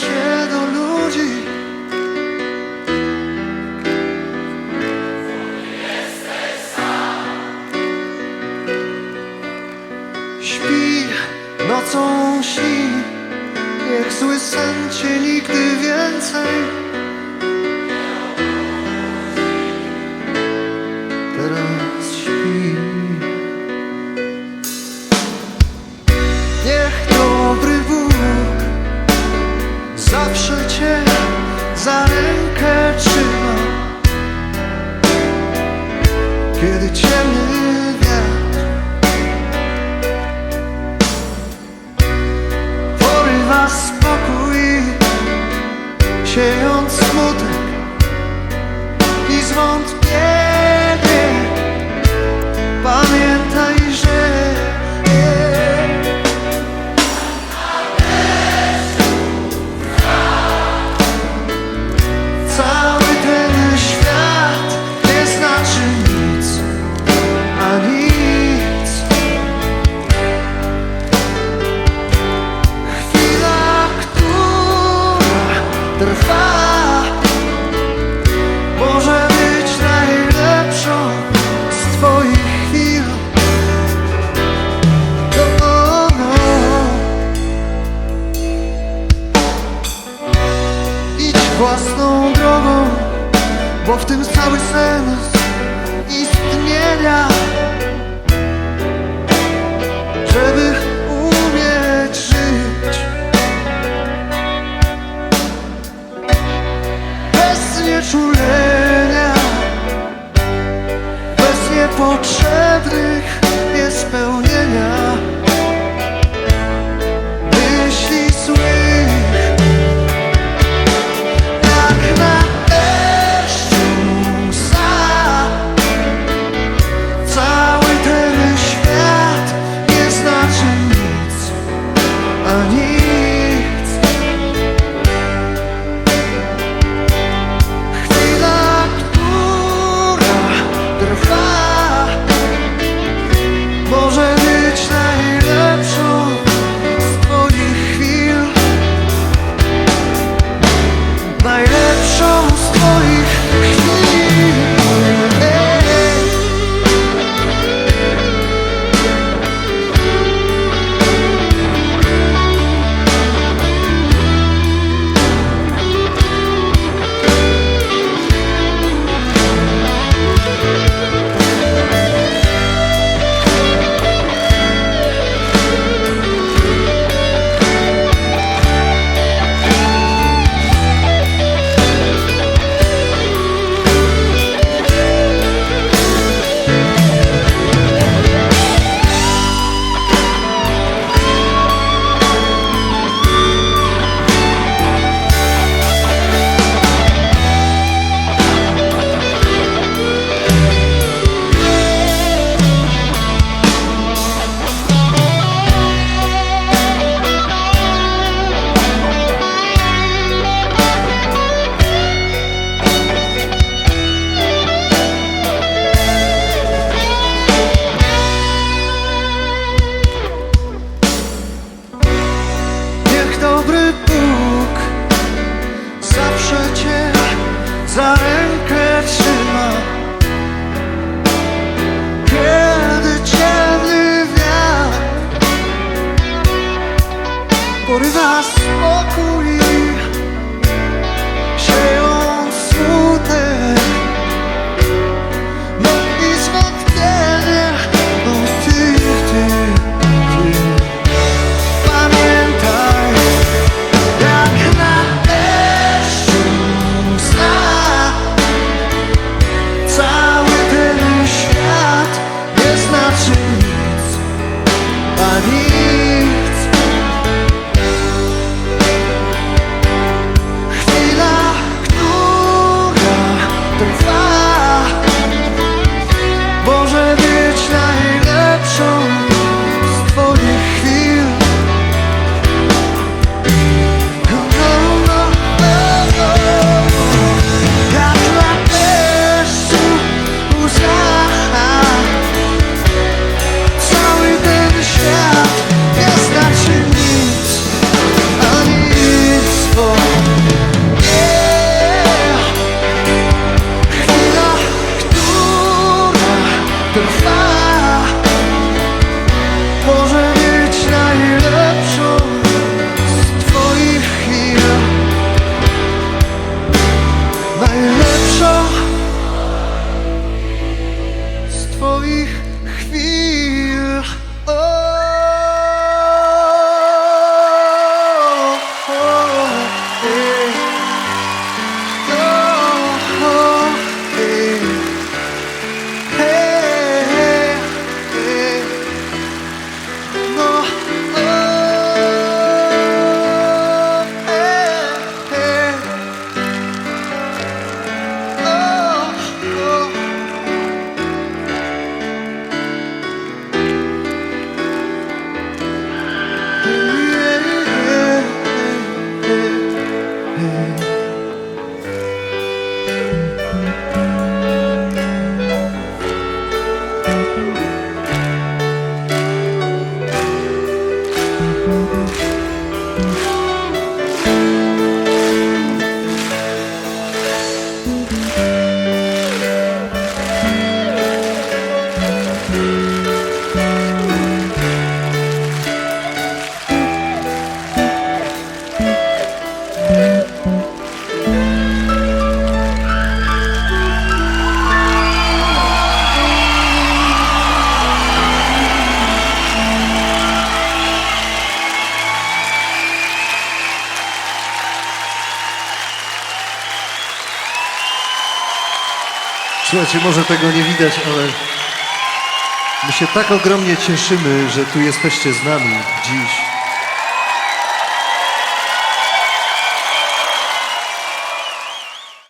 się do ludzi. Śpi nocą śni, niech zły sen cię nigdy więcej. 月的千 trwa, może być najlepszą z Twoich chwil. To ono. Idź własną drogą, bo w tym cały sens istnienia. Żeby for Słuchajcie, może tego nie widać, ale my się tak ogromnie cieszymy, że tu jesteście z nami dziś.